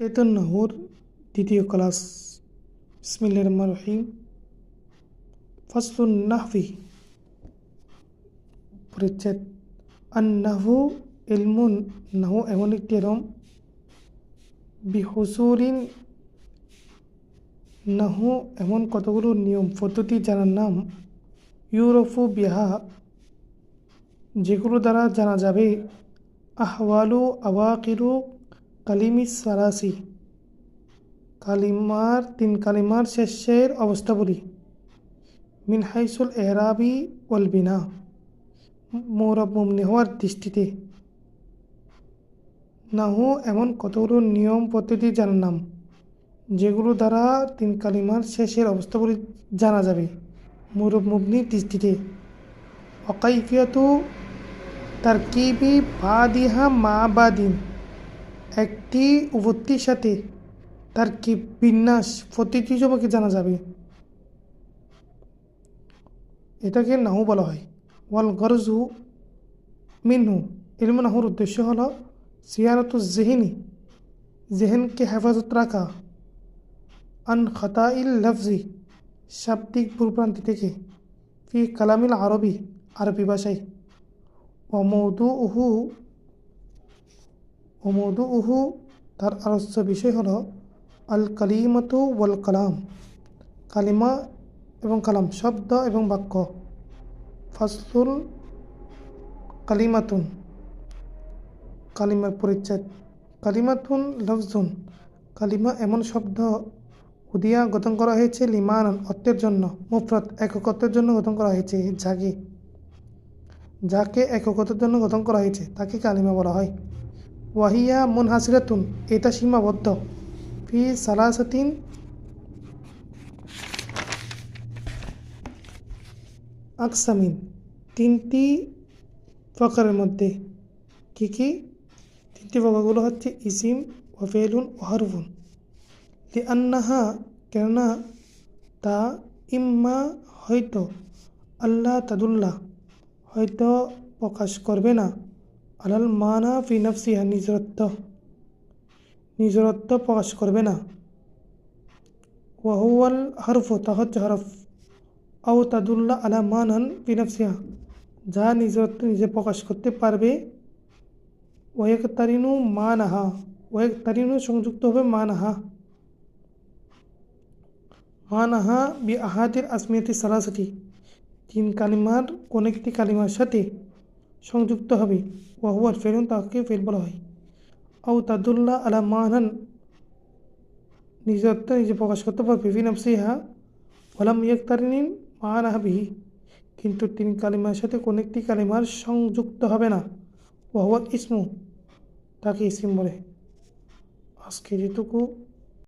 তেতুন নাহুর দ্বিতীয় ক্লাস। বিসমিল্লাহির রহমানির রহিম। ফসলুন নাহভি পরিচ্ছেদ আন নাহু ইলমুন, নাহু এমন একটি এরম বিহুসুরিন, নাহু এমন কতগুলো নিয়ম, পদ্ধতি জানার নাম, ইউরফু বিহা, যেগুলো দ্বারা জানা যাবে, আহওয়ালু আওয়াকিরু কালিমি সারাসি। কালিমার তিন কালিমার শেষের অবস্থাগুলি মিন হাইসুল এহরাবি অলবিনা বিনা। মৌরব মুমনি হওয়ার দৃষ্টিতে। নাহু এমন কতগুলো নিয়ম পদ্ধতি জানার নাম, যেগুলো দ্বারা তিন কালিমার শেষের অবস্থাগুলি জানা যাবে। মৌরব মুবনির দৃষ্টিতে। অকাইফিয়াতু বা দিহা মা বাদিন একটি উভত্তির সাথে তার কি বিন্যাস প্রতিটি জমাকে জানা যাবে? এটাকে নাহু বলা হয়। ওয়াল গরজু মিনহু। ইলম নাহুর উদ্দেশ্য হলো সিয়ারত জেহিনি, জেহেনকে হেফাজত রাখা। আন খতাইল লফজি, শাব্দিক ভুলভ্রান্তি থেকে ফি কালামিল আরবি আরবি ভাষায়। অমৌদু উহু অমৌদু উহু তার আলোচ্য বিষয় হলো আল কালিমাতু ওয়াল কালাম কালিমা এবং কালাম, শব্দ এবং বাক্য। ফাসলুল কালিমাতুন কালিমার পরিচ্ছেদ। কালিমাতুন লফজুন কালিমা এমন শব্দ উদিয়া গঠন করা হয়েছে লিমান, অর্থের জন্য, মুফরত, এককত্বের জন্য গঠন করা হয়েছে যাকে যাকে এককতার জন্য গঠন করা হয়েছে, তাকে কালিমা বলা হয়। ওয়াহিয়া মন হাসিরাতুন এটা সীমাবদ্ধ। ফি সালাসাতিন। আকসামিন, তিনটি প্রকারের মধ্যে। কি কি? তিনটি প্রকারগুলো হচ্ছে ইসিম ওয়াফেলুন ওহারফুন লি আন্নাহা কেননা তা ইম্মা হয়তো আল্লাহ তাদুল্লাহ হয়তো প্রকাশ করবে না। আলাল মানা ফি নফসিহা, নিজরত্ব নিজরত্ব প্রকাশ করবে না। ওয়াহুয়াল হরফ, তা হচ্ছে হরফ। আও তাদুল্লাহ আলা মানহান ফি নফসিহা, যা নিজরত্ব নিজে প্রকাশ করতে পারবে। ওয়েক তারিনু মানাহা ওয়েক তারিনু সংযুক্ত হবে মানাহা। মানাহা বি আহাদের আসমিয়াতি সারাসাটি তিন কালিমার কোন একটি কালিমার সাথে সংযুক্ত হবে। ওয়াহুয়ার ফেরুন তাকে ফের বলা হয়। আউ তাদুল্লাহ আলা মানহান নিজত্ব নিজে প্রকাশ করতে পারবে। ফিনাফসিহা ফলাম ইয়াক্তারিন মানাহা বিহি। কিন্তু তিন কালিমার সাথে কোন একটি কালিমার সংযুক্ত হবে না। ওয়াহুয়া ইসমু, তাকে ইসিম বলে। আজকে যেটুকু